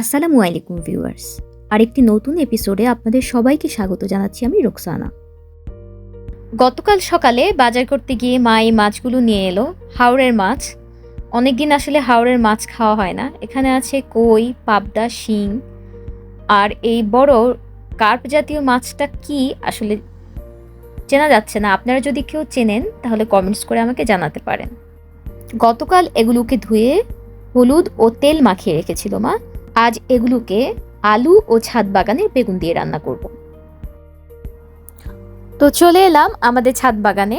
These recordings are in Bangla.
আসসালামু আলাইকুম ভিউয়ার্স। আরেকটি নতুন এপিসোডে আপনাদের সবাইকে স্বাগত জানাচ্ছি আমি রোকসানা। গতকাল সকালে বাজার করতে গিয়ে মা এই মাছগুলো নিয়ে এলো হাওড়ের মাছ। অনেকদিন আসলে হাওড়ের মাছ খাওয়া হয় না। এখানে আছে কই, পাবদা, শিং। আর এই বড় কার্প জাতীয় মাছটা কি আসলে চেনা যাচ্ছে না। আপনারা যদি কেউ চেনেন, তাহলে কমেন্টস করে আমাকে জানাতে পারেন। গতকাল এগুলোকে ধুয়ে হলুদ ও তেল মাখিয়ে রেখেছিল মা। আজ এগুলোকে আলু ও ছাদ বাগানের বেগুন দিয়ে রান্না করব। তো চলে এলাম আমাদের ছাদ বাগানে।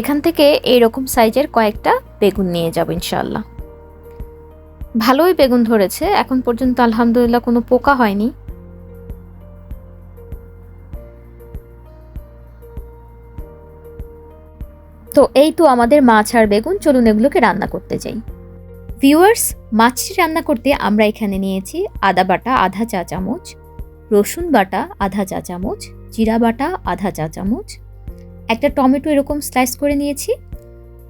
এখান থেকে এইরকম সাইজের কয়েকটা বেগুন নিয়ে যাব ইনশাল্লাহ ভালোই বেগুন ধরেছে, এখন পর্যন্ত আলহামদুলিল্লাহ কোনো পোকা হয়নি। তো এই তো আমাদের মাছ আর বেগুন, চলুন এগুলোকে রান্না করতে যাই। ভিউয়ার্স মাছটি রান্না করতে আমরা এখানে নিয়েছি আদা বাটা আধা চা চামচ, রসুন বাটা আধা চা চামচ, জিরা বাটা আধা চা চামচ, একটা টমেটো এরকম স্লাইস করে নিয়েছি,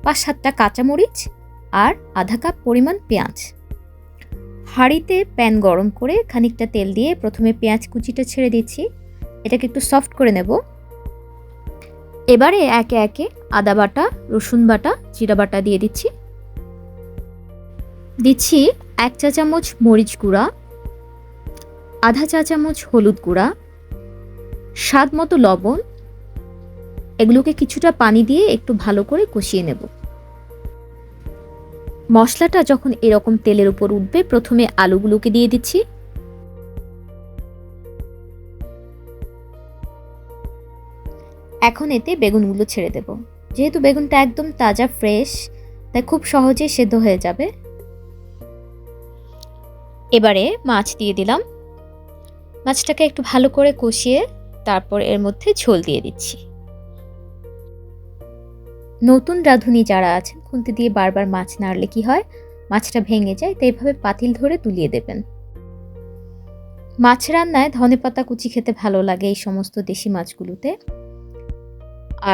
পাঁচ সাতটা কাঁচামরিচ আর আধা কাপ পরিমাণ পেঁয়াজ। হাঁড়িতে প্যান গরম করে খানিকটা তেল দিয়ে প্রথমে পেঁয়াজ কুচিটা ছেড়ে দিচ্ছি, এটাকে একটু সফট করে নেব। এবারে একে একে আদা বাটা, রসুন বাটা, জিরা বাটা দিয়ে দিচ্ছি। দিচ্ছি এক চা চামচ মরিচ গুঁড়া, আধা চা চামচ হলুদ গুঁড়া, স্বাদ মতো লবণ। এগুলোকে কিছুটা পানি দিয়ে একটু ভালো করে কষিয়ে নেব। মশলাটা যখন এরকম তেলের উপর উঠবে, প্রথমে আলুগুলোকে দিয়ে দিচ্ছি। এখন এতে বেগুনগুলো ছেড়ে দেব। যেহেতু বেগুনটা একদম তাজা, ফ্রেশ, তাই খুব সহজেই সেদ্ধ হয়ে যাবে। এবারে মাছ দিয়ে দিলাম। মাছটাকে একটু ভালো করে কষিয়ে তারপর এর মধ্যে ঝোল দিয়ে দিচ্ছি। নতুন রাঁধুনি যারা আছেন, খুন্তি দিয়ে বারবার মাছ নাড়লে কি হয়? মাছটা ভেঙে যায়, তাই এভাবে পাতিল ধরে তুলিয়ে দেবেন। মাছ রান্নায় ধনে পাতা, কুচি খেতে ভালো লাগে এই সমস্ত দেশি মাছগুলোতে।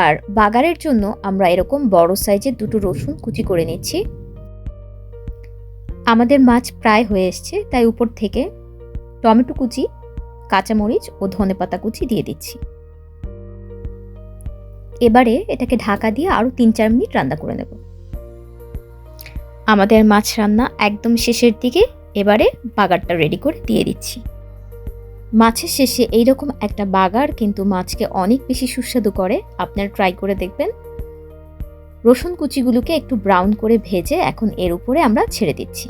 আর বাগারের জন্য আমরা এরকম বড় সাইজের দুটো রসুন কুচি করে নিচ্ছি। আমাদের মাছ প্রায় হয়ে এসছে, তাই উপর থেকে টমেটো কুচি, কাঁচামরিচ ও ধনেপাতা কুচি দিয়ে দিচ্ছি। এবারে এটাকে ঢাকা দিয়ে আরও তিন চার মিনিট রান্না করে নেব। আমাদের মাছ রান্না একদম শেষের দিকে, এবারে বাগারটা রেডি করে দিয়ে দিচ্ছি। মাছের শেষে এইরকম একটা বাগার কিন্তু মাছকে অনেক বেশি সুস্বাদু করে, আপনারা ট্রাই করে দেখবেন। রসুন কুচিগুলোকে একটু ব্রাউন করে ভেজে এখন এর উপরে আমরা ছেড়ে দিচ্ছি।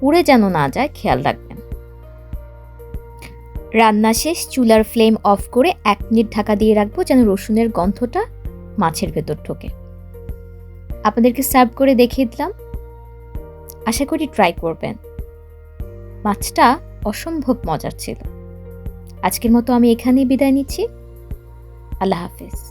পুড়ে যেন না যায়, খেয়াল রাখবেন। রান্না শেষ, চুলার ফ্লেম অফ করে এক মিনিট ঢাকা দিয়ে রাখব যেন রসুনের গন্ধটা মাছের ভেতর ঢোকে। আপনাদেরকে সার্ভ করে দেখিয়ে দিলাম। আশা করি ট্রাই করবেন। মাছটা অসম্ভব মজার ছিল। আজকের মতো আমি এখানেই বিদায় নিচ্ছি। আল্লাহ হাফেজ।